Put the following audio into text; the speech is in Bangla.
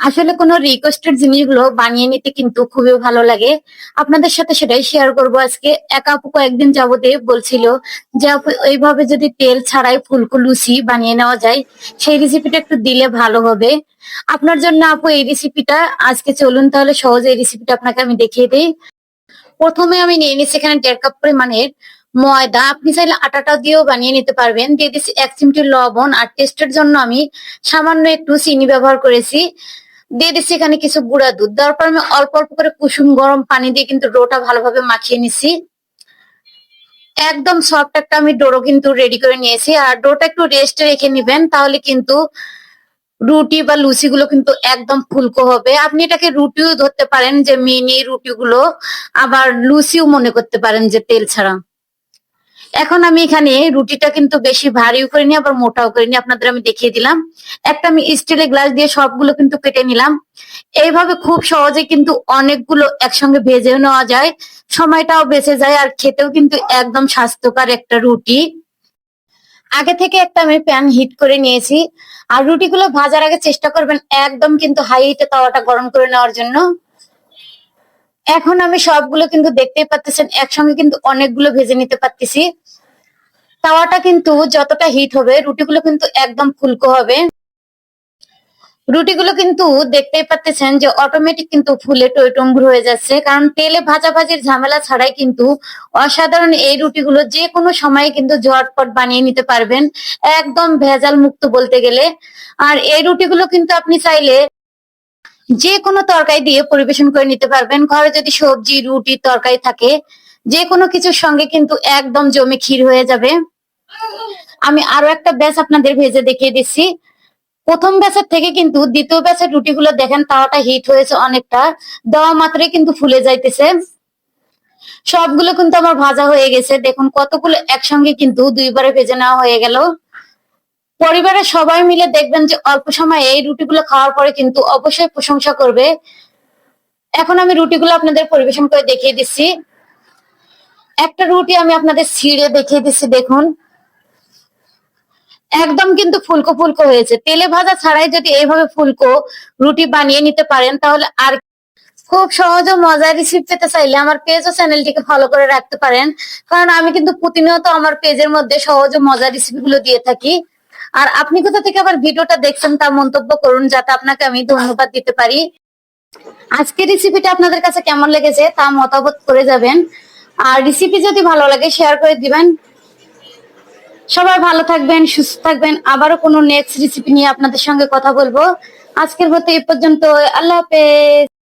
আসলে কোনো রিকোয়েস্টেড জিনিসগুলো বানিয়ে নিতে কিন্তু খুবই ভালো লাগে। আপনাদের সাথে সেটাই শেয়ার করব। আজকে এক আপু কয়েকদিন যাবতে বলছিল যে, আপু, এইভাবে যদি তেল ছাড়াই ফুলকো লুচি বানিয়ে নেওয়া যায়, সেই রেসিপিটা একটু দিলে ভালো হবে। আপনার জন্য আপু এই রেসিপিটা আজকে চলুন তাহলে সহজে এই রেসিপিটা আপনাকে আমি দেখিয়ে দিই। প্রথমে আমি নিয়ে নিচ্ছি এখানে দেড় কাপ পরিমাণের ময়দা। আপনি চাইলে আটাটা দিয়েও বানিয়ে নিতে পারবেন। দিয়ে দিচ্ছি এক চিমটি লবণ। আর টেস্টের জন্য আমি সামান্য একটু চিনি ব্যবহার করেছি। দিয়ে দিচ্ছি এখানে কিছু গুঁড়া দুধ। দেওয়ার পর আমি অল্প অল্প করে কুসুম গরম পানি দিয়ে কিন্তু ডোটা ভালোভাবে মাখিয়ে নিছি। একদম সফট একটা আমি ডোরো কিন্তু রেডি করে নিয়েছি। আর ডোটা একটু রেস্টে রেখে নিবেন, তাহলে কিন্তু রুটি বা লুচি গুলো কিন্তু একদম ফুলকো হবে। আপনি এটাকে রুটিও ধরতে পারেন যে মিনি রুটি গুলো আবার লুচিও মনে করতে পারেন যে তেল ছাড়া। এখন আমি এখানে রুটিটা কিন্তু বেশি ভারীও করিনি, আবার মোটাও করিনি। আপনাদের আমি দেখিয়ে দিলাম। একটা আমি স্টিলের গ্লাস দিয়ে সবগুলো কিন্তু কেটে নিলাম। এইভাবে খুব সহজে কিন্তু অনেকগুলো একসঙ্গে ভেজেও নেওয়া যায়। সময়টাও বেঁচে যায় আর খেতেও কিন্তু একদম স্বাস্থ্যকর একটা রুটি। আগে থেকে একটা আমি প্যান হিট করে নিয়েছি। আর রুটিগুলো ভাজার আগে চেষ্টা করবেন একদম কিন্তু হাই হিটে তাওয়াটা গরম করে নেওয়ার জন্য। এখন আমি সবগুলো কিন্তু দেখতেই পাচ্ছেন একসঙ্গে কিন্তু অনেকগুলো ভেজে নিতে পারতেছি। তাওয়াটা কিন্তু যতটা হিট হবে, রুটিগুলো কিন্তু একদম ফুলকো হবে। রুটিগুলো কিন্তু দেখতেই পাচ্ছেন যে অটোমেটিক কিন্তু ফুলে টইটম্বুর হয়ে যাচ্ছে, কারণ তেলে ভাজা ভাজির ঝামেলা ছাড়াই কিন্তু অসাধারণ এই রুটিগুলো যে কোনো সময়ে কিন্তু ঝটপট বানিয়ে নিতে পারবেন, একদম ভেজাল মুক্ত বলতে গেলে। আর এই রুটিগুলো কিন্তু আপনি চাইলে যে কোনো তরকারি দিয়ে পরিবেশন করে নিতে পারবেন। ঘরে যদি সবজি, রুটি, তরকারি থাকে যে কোনো কিছুর সঙ্গে কিন্তু একদম জমে ক্ষীর হয়ে যাবে। আমি আরও একটা ব্যাচ আপনাদের ভেজে দেখিয়ে দিচ্ছি। প্রথম ব্যাচের থেকে কিন্তু দ্বিতীয় ব্যাচের রুটিগুলো দেখেন তাওয়াটা হিট হয়েছে অনেকটা। দেওয়া মাত্রই কিন্তু ফুলে যাইতেছে। সবগুলো কিন্তু আমার ভাজা হয়ে গেছে। দেখুন কতগুলো একসঙ্গে কিন্তু দুইবারে ভেজে নেওয়া হয়ে গেল। পরিবারের সবাই মিলে দেখবেন যে অল্প সময়ে এই রুটিগুলো খাওয়ার পরে কিন্তু অবশ্যই প্রশংসা করবে। এখন আমি রুটিগুলো আপনাদের পরিবেশন করে দেখিয়ে দিচ্ছি। একটা রুটি আমি আপনাদের ছিঁড়ে দেখিয়ে দিচ্ছি, দেখুন। একদম কিন্তু ফুলকো ফুলকো হয়েছে। তেলে ভাজা ছাড়াই যদি এইভাবে ফুলকো রুটি বানিয়ে নিতে পারেন, তাহলে আর খুব সহজ ও মজার রেসিপি পেতে চাইলে আমার পেজ ও চ্যানেলটিকে ফলো করে রাখতে পারেন। কারণ আমি কিন্তু প্রতিনিয়ত আমার পেজের মধ্যে সহজ ও মজার রেসিপি গুলো দিয়ে থাকি। আর আপনি কোথা থেকে আবার ভিডিওটা দেখছেন তা মন্তব্য করুন, যাতে আপনাকে আমি ধন্যবাদ দিতে পারি। আজকের রেসিপিটা আপনাদের কাছে কেমন লেগেছে তা মতামত করে যাবেন। আর রেসিপি যদি ভালো লাগে শেয়ার করে দিবেন। সবাই ভালো থাকবেন, সুস্থ থাকবেন। আবারও কোনো নেক্সট রেসিপি নিয়ে আপনাদের সঙ্গে কথা বলব। আজকের মতো এই পর্যন্ত আল্লাহ হাফেজ।